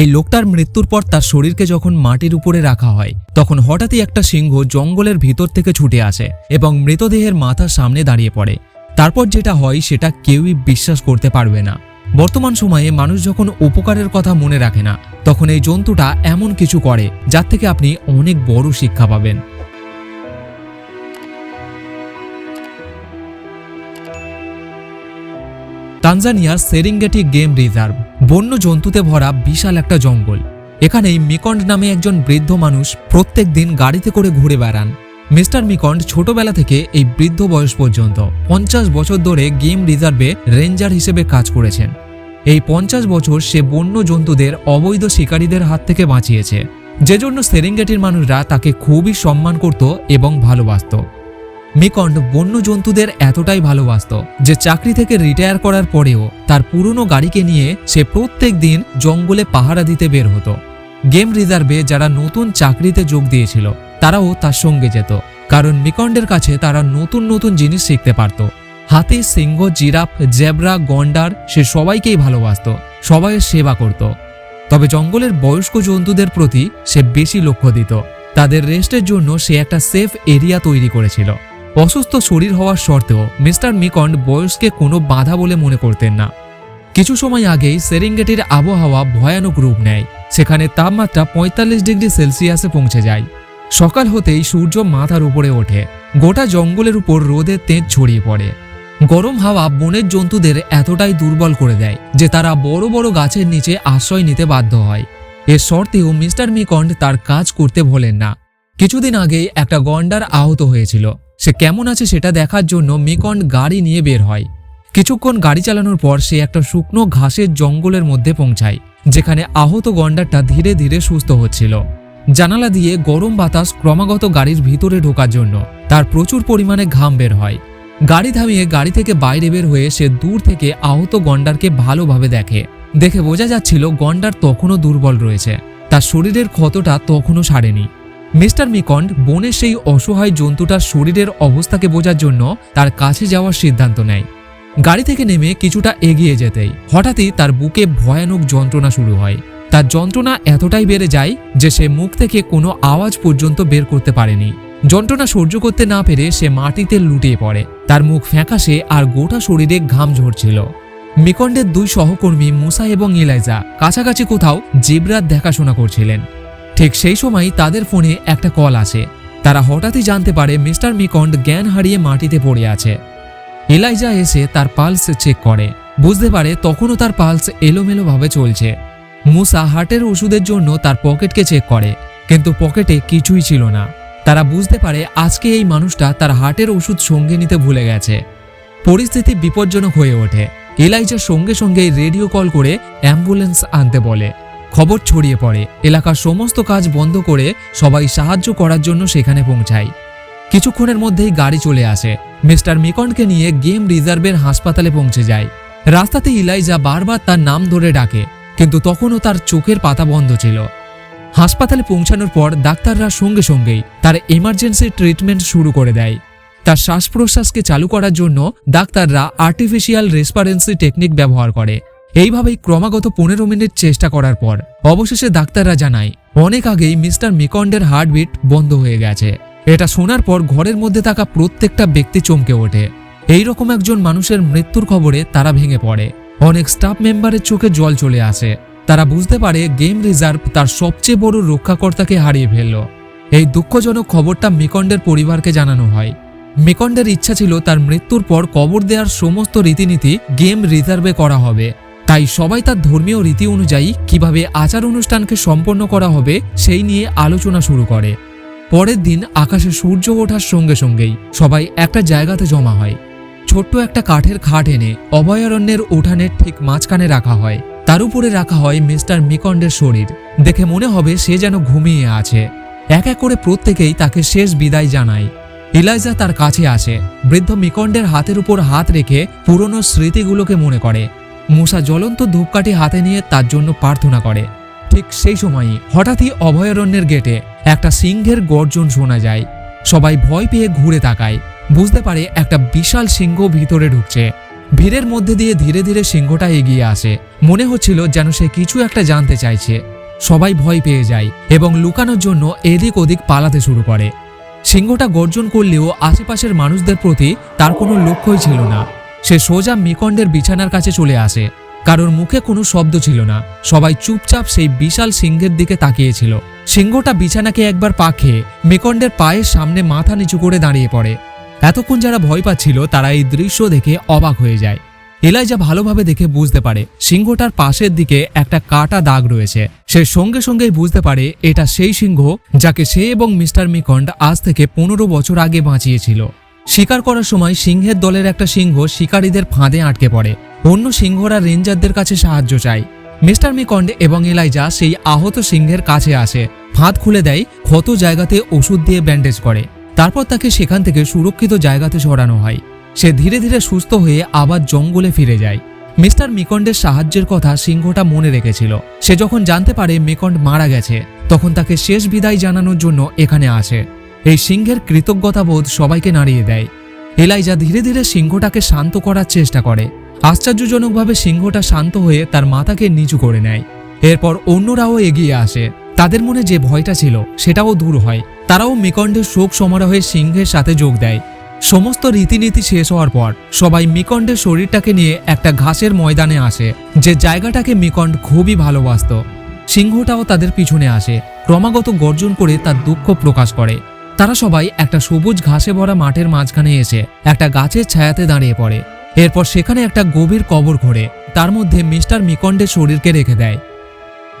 এই লোকটার মৃত্যুর পর তার শরীরকে যখন মাটির উপরে রাখা হয়, তখন হঠাৎই একটা সিংহ জঙ্গলের ভিতর থেকে ছুটে আসে এবং মৃতদেহের মাথার সামনে দাঁড়িয়ে পড়ে। তারপর যেটা হয়, সেটা কেউই বিশ্বাস করতে পারবে না। বর্তমান সময়ে মানুষ যখন উপকারের কথা মনে রাখে না, তখন এই জন্তুটা এমন কিছু করে, যার থেকে আপনি অনেক বড় শিক্ষা পাবেন। তানজানিয়ার সেরিঙ্গেটি গেম রিজার্ভ। বন্য জন্তুতে ভরা বিশাল একটা জঙ্গল। এখানেই মিকন্ড নামে একজন বৃদ্ধ মানুষ প্রত্যেক দিন গাড়িতে করে ঘুরে বেড়ান। মিস্টার মিকন্ড ছোটবেলা থেকে এই বৃদ্ধ বয়স পর্যন্ত পঞ্চাশ বছর ধরে গেম রিজার্ভে রেঞ্জার হিসেবে কাজ করেছেন। এই পঞ্চাশ বছর সে বন্য জন্তুদের অবৈধ শিকারীদের হাত থেকে বাঁচিয়েছে। যে জন্য সেরিঙ্গেটির মানুষরা তাকে খুবই সম্মান করত এবং ভালোবাসত। মিকন্ড বন্য জন্তুদের এতটাই ভালোবাসত যে চাকরি থেকে রিটায়ার করার পরেও তার পুরনো গাড়িকে নিয়ে সে প্রত্যেক দিন জঙ্গলে পাহারা দিতে বের হতো। গেম রিজার্ভে যারা নতুন চাকরিতে যোগ দিয়েছিল, তারাও তার সঙ্গে যেত, কারণ মিকন্ডের কাছে তারা নতুন নতুন জিনিস শিখতে পারত। হাতি, সিংহ, জিরাফ, জেব্রা, গন্ডার, সে সবাইকেই ভালোবাসত, সবাইয়ের সেবা করত। তবে জঙ্গলের বয়স্ক জন্তুদের প্রতি সে বেশি লক্ষ্য দিত। তাদের রেস্টের জন্য সে একটা সেফ এরিয়া তৈরি করেছিল। অসুস্থ শরীর হওয়ার সত্ত্বেও মিস্টার মিকন্ড বয়সকে কোনো বাধা বলে মনে করতেন না। কিছু সময় আগেই সেরিঙ্গেটির আবহাওয়া ভয়ানক রূপ নেয়। সেখানে তাপমাত্রা পঁয়তাল্লিশ ডিগ্রি সেলসিয়াসে পৌঁছে যায়। সকাল হতেই সূর্য মাথার উপরে ওঠে। গোটা জঙ্গলের উপর রোদের তেজ ছড়িয়ে পড়ে। গরম হাওয়া বনের জন্তুদের এতটাই দুর্বল করে দেয় যে তারা বড় বড় গাছের নিচে আশ্রয় নিতে বাধ্য হয়। এর সত্ত্বেও মিস্টার মিকন্ড তার কাজ করতে ভোলেন না। কিছুদিন আগেই একটা গন্ডার আহত হয়েছিল। সে কেমন আছে সেটা দেখার জন্য মিকন্ড গাড়ি নিয়ে বের হয়। কিছুক্ষণ গাড়ি চালানোর পর সে একটা শুকনো ঘাসের জঙ্গলের মধ্যে পৌঁছায়, যেখানে আহত গন্ডারটা ধীরে ধীরে সুস্থ হচ্ছিল। জানালা দিয়ে গরম বাতাস ক্রমাগত গাড়ির ভিতরে ঢোকার জন্য তার প্রচুর পরিমাণে ঘাম বের হয়। গাড়ি থামিয়ে গাড়ি থেকে বাইরে বের হয়ে সে দূর থেকে আহত গন্ডারকে ভালোভাবে দেখে। দেখে বোঝা যাচ্ছিল গন্ডার তখনও দুর্বল রয়েছে, তার শরীরের ক্ষতটা তখনও সারেনি। মিস্টার মিকন্ড বনের সেই অসহায় জন্তুটার শরীরের অবস্থাকে বোঝার জন্য তার কাছে যাওয়ার সিদ্ধান্ত নেয়। গাড়ি থেকে নেমে কিছুটা এগিয়ে যেতেই হঠাৎই তার বুকে ভয়ানক যন্ত্রণা শুরু হয়। তার যন্ত্রণা এতটাই বেড়ে যায় যে সে মুখ থেকে কোনো আওয়াজ পর্যন্ত বের করতে পারেনি। যন্ত্রণা সহ্য করতে না পেরে সে মাটিতে লুটিয়ে পড়ে। তার মুখ ফ্যাকাশে আর গোটা শরীরে ঘাম ঝরছিল। মিকন্ডের দুই সহকর্মী মুসা এবং ইলাইজা কাছাকাছি কোথাও জিব্রাত দেখাশোনা করছিলেন। ঠিক সেই সময় তাদের ফোনে একটা কল আসে তারা হঠাৎই জানতে পারে মিস্টার মিকন্ড জ্ঞান হারিয়ে মাটিতে পড়ে আছে। এলাইজা এসে তার পালস চেক করে। বুঝতে পারে তখনও তার পালস এলোমেলোভাবে চলছে। মুসা হার্টের ওষুধের জন্য তার পকেটকে চেক করে, কিন্তু পকেটে কিছুই ছিল না। তারা বুঝতে পারে আজকে এই মানুষটা তার হার্টের ওষুধ সঙ্গে নিতে ভুলে গেছে। পরিস্থিতি বিপজ্জনক হয়ে ওঠে। এলাইজা সঙ্গে সঙ্গে রেডিও কল করে অ্যাম্বুলেন্স আনতে বলে। খবর ছড়িয়ে পড়ে। এলাকার সমস্ত কাজ বন্ধ করে সবাই সাহায্য করার জন্য সেখানে পৌঁছায়। কিছুক্ষণের মধ্যেই গাড়ি চলে আসে। মিস্টার মিকন্ডকে নিয়ে গেম রিজার্ভের হাসপাতালে পৌঁছে যায়। রাস্তাতে ইলাইজা বারবার তার নাম ধরে ডাকে, কিন্তু তখনও তার চোখের পাতা বন্ধ ছিল। হাসপাতালে পৌঁছানোর পর ডাক্তাররা সঙ্গে সঙ্গেই তার এমার্জেন্সি ট্রিটমেন্ট শুরু করে দেয়। তার শ্বাস প্রশ্বাসকে চালু করার জন্য ডাক্তাররা আর্টিফিশিয়াল রেসপারেন্সি টেকনিক ব্যবহার করে। এইভাবেই ক্রমাগত পনেরো মিনিট চেষ্টা করার পর, অবশেষে ডাক্তাররা জানায়, অনেক আগেই মিস্টার মিকন্ডের হার্টবিট বন্ধ হয়ে গেছে। এটা শোনার পর ঘরের মধ্যে থাকা প্রত্যেকটা ব্যক্তি চমকে ওঠে। এই রকম একজন মানুষের মৃত্যুর খবরে তারা ভেঙে পড়ে। অনেক স্টাফ মেম্বারের চোখে জল চলে আসে। তারা বুঝতে পারে গেম রিজার্ভ তার সবচেয়ে বড় রক্ষাকর্তাকে হারিয়ে ফেলল। এই দুঃখজনক খবরটা মিকন্ডের পরিবারকে জানানো হয়। মিকন্ডের ইচ্ছা ছিল তার মৃত্যুর পর কবর দেওয়ার সমস্ত রীতিনীতি গেম রিজার্ভে করা হবে। তাই সবাই তার ধর্মীয় রীতি অনুযায়ী কীভাবে আচার অনুষ্ঠানকে সম্পন্ন করা হবে সেই নিয়ে আলোচনা শুরু করে। পরের দিন আকাশে সূর্য ওঠার সঙ্গে সঙ্গেই সবাই একটা জায়গাতে জমা হয়। ছোট্ট একটা কাঠের খাট এনে অভয়ারণ্যের উঠানের ঠিক মাঝখানে রাখা হয়। তার উপরে রাখা হয় মিস্টার মিকন্ডের শরীর। দেখে মনে হবে সে যেন ঘুমিয়ে আছে। এক এক করে প্রত্যেকেই তাকে শেষ বিদায় জানায়। ইলাইজা তার কাছে আসে। বৃদ্ধ মিকন্ডের হাতের উপর হাত রেখে পুরনো স্মৃতিগুলোকে মনে করে। মুসা জ্বলন্ত ধূপকাঠি হাতে নিয়ে তার জন্য প্রার্থনা করে। ঠিক সেই সময়ই হঠাৎই অভয়ারণ্যের গেটে একটা সিংহের গর্জন শোনা যায়। সবাই ভয় পেয়ে ঘুরে তাকায়। বুঝতে পারে একটা বিশাল সিংহ ভিতরে ঢুকছে। ভিড়ের মধ্যে দিয়ে ধীরে ধীরে সিংহটা এগিয়ে আসে। মনে হচ্ছিল যেন সে কিছু একটা জানতে চাইছে। সবাই ভয় পেয়ে যায় এবং লুকানোর জন্য এদিক ওদিক পালাতে শুরু করে। সিংহটা গর্জন করলেও আশেপাশের মানুষদের প্রতি তার কোনো লক্ষ্যই ছিল না। সে সোজা মিকণ্ডের বিছানার কাছে চলে আসে। কারোর মুখে কোনো শব্দ ছিল না। সবাই চুপচাপ সেই বিশাল সিংহের দিকে তাকিয়েছিল। সিংহটা বিছানাকে একবার পা খেয়ে পায়ের সামনে মাথা নিচু করে দাঁড়িয়ে পড়ে। এতক্ষণ যারা ভয় পাচ্ছিল, তারা এই দৃশ্য দেখে অবাক হয়ে যায়। এলাইজা ভালোভাবে দেখে বুঝতে পারে, সিংহটার পাশের দিকে একটা কাটা দাগ রয়েছে। সে সঙ্গে সঙ্গেই বুঝতে পারে, এটা সেই সিংহ যাকে সে এবং মিস্টার মিকন্ড আজ থেকে পনেরো বছর আগে বাঁচিয়েছিল। শিকার করার সময় সিংহের দলের একটা সিংহ শিকারীদের ফাঁদে আটকে পড়ে। অন্য সিংহরা রেঞ্জারদের কাছে সাহায্য চায়। মিস্টার মিকন্ড এবং এলাইজা সেই আহত সিংহের কাছে আসে। ফাঁদ খুলে দেয়, ক্ষত জায়গাতে ওষুধ দিয়ে ব্যান্ডেজ করে। তারপর তাকে সেখান থেকে সুরক্ষিত জায়গাতে সরানো হয়। সে ধীরে ধীরে সুস্থ হয়ে আবার জঙ্গলে ফিরে যায়। মিস্টার মিকন্ডের সাহায্যের কথা সিংহটা মনে রেখেছিল। সে যখন জানতে পারে মিকন্ড মারা গেছে, তখন তাকে শেষ বিদায় জানানোর জন্য এখানে আসে। এই সিংহের কৃতজ্ঞতাবোধ সবাইকে নাড়িয়ে দেয়। এলাইজা ধীরে ধীরে সিংহটাকে শান্ত করার চেষ্টা করে। আশ্চর্যজনকভাবে সিংহটা শান্ত হয়ে তার মাথাকে নিচু করে নেয়। এরপর অন্যরাও এগিয়ে আসে। তাদের মনে যে ভয়টা ছিল, সেটাও দূর হয়। তারাও মিকন্ডের শোক সমারোহে সিংহের সাথে যোগ দেয়। সমস্ত রীতিনীতি শেষ হওয়ার পর, সবাই মিকণ্ডের শরীরটাকে নিয়ে একটা ঘাসের ময়দানে আসে, যে জায়গাটাকে মিকণ্ড খুবই ভালোবাসত। সিংহটাও তাদের পিছনে আসে। ক্রমাগত গর্জন করে তার দুঃখ প্রকাশ করে। তারা সবাই একটা সবুজ ঘাসে ভরা মাঠের মাঝখানে এসে একটা গাছের ছায়াতে দাঁড়িয়ে পড়ে। এরপর সেখানে একটা গভীর কবর ঘোরে। তার মধ্যে মিস্টার মিকন্ডের শরীরকে রেখে দেয়।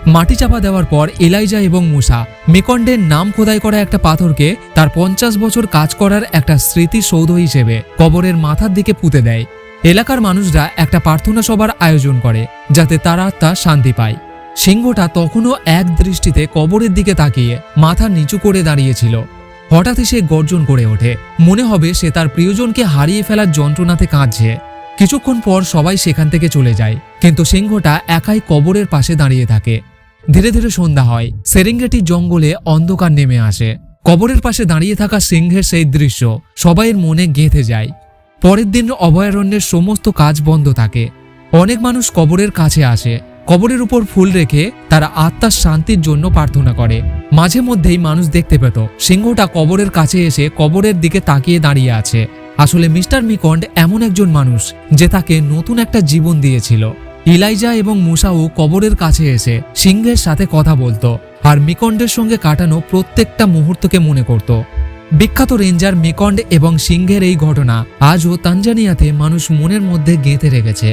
মাটি চাপা দেওয়ার পর এলাইজা এবং মুসা মেকন্ডের নাম খোদাই করা একটা পাথরকে তার পঞ্চাশ বছর কাজ করার একটা স্মৃতিসৌধ হিসেবে কবরের মাথার দিকে পুঁতে দেয়। এলাকার মানুষরা একটা প্রার্থনা সভার আয়োজন করে, যাতে তার আত্মা শান্তি পায়। সিংহটা তখনও এক দৃষ্টিতে কবরের দিকে তাকিয়ে মাথা নিচু করে দাঁড়িয়েছিল। হঠাৎই সে গর্জন করে ওঠে। মনে হবে সে তার প্রিয়জনকে হারিয়ে ফেলার যন্ত্রণাতে কাঁদছে। কিছুক্ষণ পর সবাই সেখান থেকে চলে যায়। কিন্তু সিংহটা একাই কবরের পাশে দাঁড়িয়ে থাকে। ধীরে ধীরে সন্ধ্যা হয়। সেরেঙ্গেটি জঙ্গলে অন্ধকার নেমে আসে। কবরের পাশে দাঁড়িয়ে থাকা সিংহের সেই দৃশ্য সবাইয়ের মনে গেঁথে যায়। পরের দিন অভয়ারণ্যের সমস্ত কাজ বন্ধ থাকে। অনেক মানুষ কবরের কাছে আসে। কবরের উপর ফুল রেখে তারা আত্মার শান্তির জন্য প্রার্থনা করে। মাঝে মধ্যেই মানুষ দেখতে পেত, সিংহটা কবরের কাছে এসে কবরের দিকে তাকিয়ে দাঁড়িয়ে আছে। আসলে মিস্টার মিকন্ড এমন একজন মানুষ যে তাকে নতুন একটা জীবন দিয়েছিল। ইলাইজা এবং মুসাও কবরের কাছে এসে সিংহের সাথে কথা বলতো আর মিকন্ডের সঙ্গে কাটানো প্রত্যেকটা মুহূর্তকে মনে করত। বিখ্যাত রেঞ্জার মিকন্ড এবং সিংহের এই ঘটনা আজও তানজানিয়াতে মানুষ মনের মধ্যে গেঁথে রেখেছে।